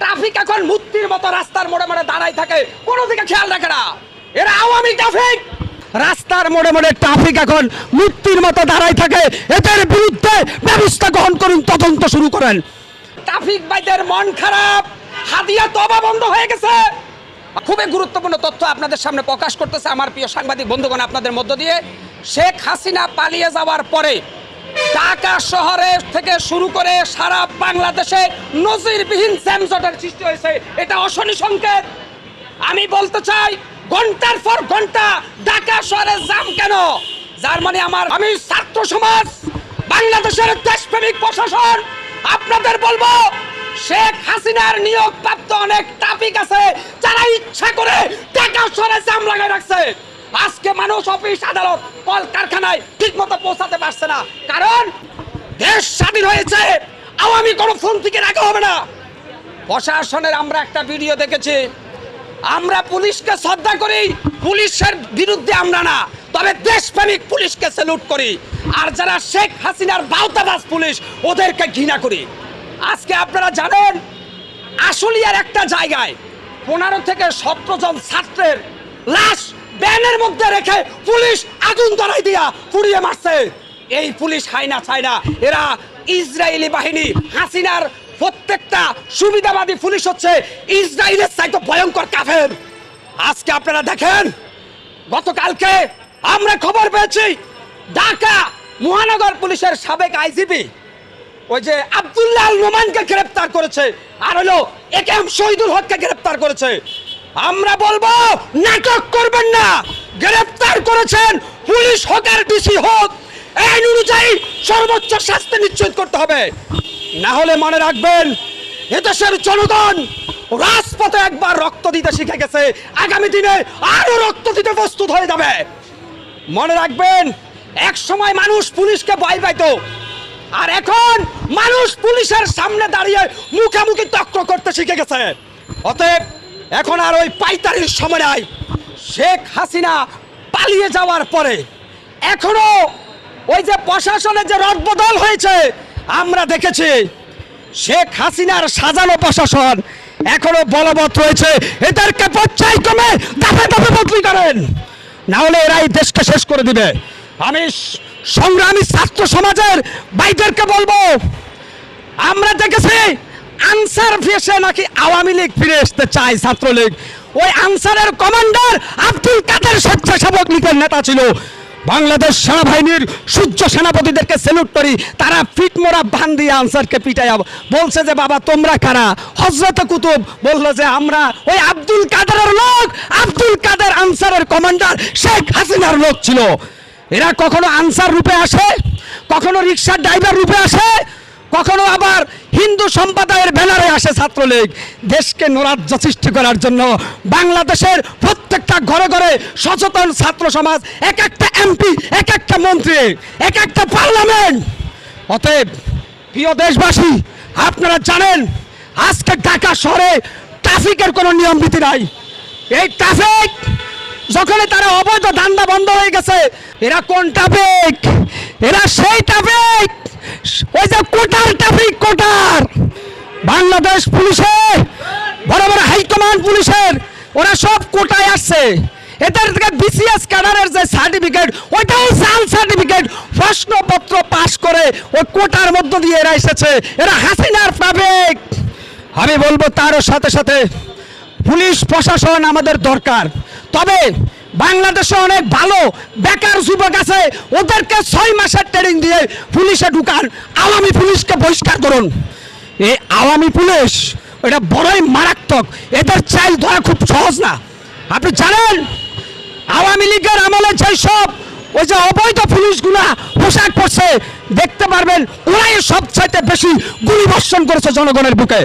Traffic এখন মূর্তির মতো রাস্তার মোড়ে মোড়ে দাঁড়াই থাকে। কোনো দিকে খেয়াল রাখে না। এরা আওয়ামী ট্রাফিক। রাস্তার মোড়ে মোড়ে ট্রাফিক এখন মূর্তির মতো দাঁড়াই থাকে। এদের বিরুদ্ধে ব্যবস্থা গ্রহণ করুন তদন্ত শুরু করেন। ট্রাফিক বাইদের মন খারাপ। হাদিয়া তবা বন্ধ হয়ে গেছে। খুবই গুরুত্বপূর্ণ তথ্য আপনাদের সামনে প্রকাশ করতেছে আমার প্রিয় সাংবাদিক বন্ধুগণ আপনাদের মধ্য দিয়ে। শেখ হাসিনা পালিয়ে যাওয়ার পরে ঢাকা শহরে থেকে শুরু করে সারা বাংলাদেশে নজিরবিহীন স্যামজটের সৃষ্টি হয়েছে। এটা অশনি সংকেত। আমি বলতে চাই, ঘণ্টার পর ঘণ্টা ঢাকা শহরে জাম কেন? যার মানে আমার, আমি ছাত্র সমাজ, বাংলাদেশের দেশপ্রেমিক প্রশাসন, আপনাদের বলব, শেখ হাসিনার নিয়োগ প্রাপ্ত অনেক ট্রাফিক আছে যারা ইচ্ছা করে ঢাকা শহরে জাম লাগাই রাখছে। আজকে মানুষ অফিস, আদালত, কল, কারখানায় ঠিক মতো পৌঁছাতে পারছে না। কারণ দেশ স্বাধীন হয়েছে, আওয়ামী কোনো ফোন থেকে রাখা হবে না। প্রশাসনের আমরা একটা ভিডিও দেখেছি। আমরা পুলিশকে শ্রদ্ধা করি, পুলিশের বিরুদ্ধে আমরা না। তবে দেশপ্রেমিক পুলিশকে স্যালুট করি। আর যারা শেখ হাসিনার বাউতাবাজ পুলিশ, ওদেরকে ঘৃণা করি। আজকে আপনারা জানেন, আশুলিয়ার একটা জায়গায় পনেরো থেকে সতেরো জন ছাত্রের লাশ ব্যানের মধ্যে রেখে পুলিশ আগুন ধরাই দিয়া পুড়িয়ে মারছে। এই পুলিশ খায় না, চায় না। এরা ইসরায়েলি বাহিনী, হাসিনার প্রত্যেকটা সুবিধাবাদী পুলিশ হচ্ছে ইসরায়েলের চাইতে ভয়ঙ্কর কাফের। আজকে আপনারা দেখেন, গতকালকে আমরা খবর পেয়েছি, ঢাকা মহানগর পুলিশের সাবেক আইজিপি, ওই যে আব্দুল্লাহ নোমানকে গ্রেফতার করেছে, আর হলো একে এম শহীদুল হককে গ্রেপ্তার করেছে। আমরা বলব, নাটক করবেন না। গ্রেফতার করেছেন পুলিশ হোক আর ডিসি হোক আইন অনুযায়ী সর্বোচ্চ শাস্তি নিশ্চিত করতে হবে। না হলে মনে রাখবেন, এদেশের জনগণ রাজপথে একবার রক্ত দিতে শিখে গেছে। আগামী দিনে আরও রক্ত দিতে প্রস্তুত হয়ে যাবে। মনে রাখবেন, এক সময় মানুষ পুলিশকে ভয় পাইতো। আর এখন মানুষ পুলিশের সামনে দাঁড়িয়ে মুখামুখি তক্র করতে শিখে গেছে। অতএব এখন আর ওই পাইতারির সময় শেখ হাসিনা পালিয়ে যাওয়ার পরে এখনও ওই যে প্রশাসনের যে রদবদল হয়েছে, আমরা দেখেছি শেখ হাসিনার সাজানো প্রশাসন এখনও বলবৎ রয়েছে, এদেরকে পর্যায়ক্রমে দাপে দাপে বদলি করেন। না হলে এরা এই দেশকে শেষ করে দিবে। আমি সংগ্রামী ছাত্র সমাজের বাইদেরকে বলব, আমরা দেখেছি আনসার ফেসে নাকি আওয়ামী লীগ ফিরে আসতে চায় ছাত্রলীগ। ওই আনসারের কমান্ডার আব্দুল কাদের স্বেচ্ছাসেবক লীগের নেতা ছিল। বাংলাদেশ সেনাবাহিনীর সূর্য সেনাপতিদেরকে সেলুট করি, তারা ফিট মোড়া বান দিয়ে আনসারকে পিটাইয়া বলছে যে, বাবা, তোমরা কারা? হজরত কুতুব বলল যে, আমরা ওই আব্দুল কাদেরের লোক। আব্দুল কাদের আনসারের কমান্ডার শেখ হাসিনার লোক ছিল। এরা কখনো আনসার রূপে আসে, কখনো রিক্সার ড্রাইভার রূপে আসে কখনো আবার হিন্দু সম্প্রদায়ের ব্যানারে আসে ছাত্রলীগ। দেশকে নৈরাজ্য সৃষ্টি করার জন্য বাংলাদেশের প্রত্যেকটা ঘরে ঘরে সচেতন ছাত্র সমাজ, এক একটা এমপি এক একটা মন্ত্রী, এক একটা পার্লামেন্ট। অতএব, প্রিয় দেশবাসী, আপনারা জানেন, আজকে ঢাকা শহরে ট্রাফিকের কোনো নিয়ম নীতি নাই। এই ট্রাফিক যখন তারা অবৈধ ধান্দা বন্ধ হয়ে গেছে, এরা কোন ট্রাফিক? এরা সেই ট্রাফিক ওই যে কোটার ট্রাফিক কোটার। বাংলাদেশ পুলিশে, বড় বড় হাইকমান্ড পুলিশের, ওরা সব কোটায় আসছে। এদের থেকে বিসিএস ক্যাডারের যে সার্টিফিকেট, ওইটাও জাল সার্টিফিকেট, প্রশ্নপত্র পাশ করে ওই কোটার মধ্য দিয়ে এরা এসেছে। এরা হাসিনার ট্রাফিক আমি বলব তারও সাথে সাথে, পুলিশ প্রশাসন আমাদের দরকার। তবে বাংলাদেশে অনেক ভালো বেকার যুবক আছে, ওদেরকে ছয় মাসের ট্রেনিং দিয়ে পুলিশে ঢুকান। আওয়ামী পুলিশকে বহিষ্কার করুন। এই আওয়ামী পুলিশ, এটা বড়ই মারাত্মক। এদের চাইল ধরা খুব সহজ না। আপনি জানেন, আওয়ামী লীগের আমলে যেই সব ওই যে অবৈধ পুলিশগুলা পোশাক পরছে, দেখতে পারবেন, ওরাই সবচাইতে বেশি গুলি বর্ষণ করেছে জনগণের বুকে।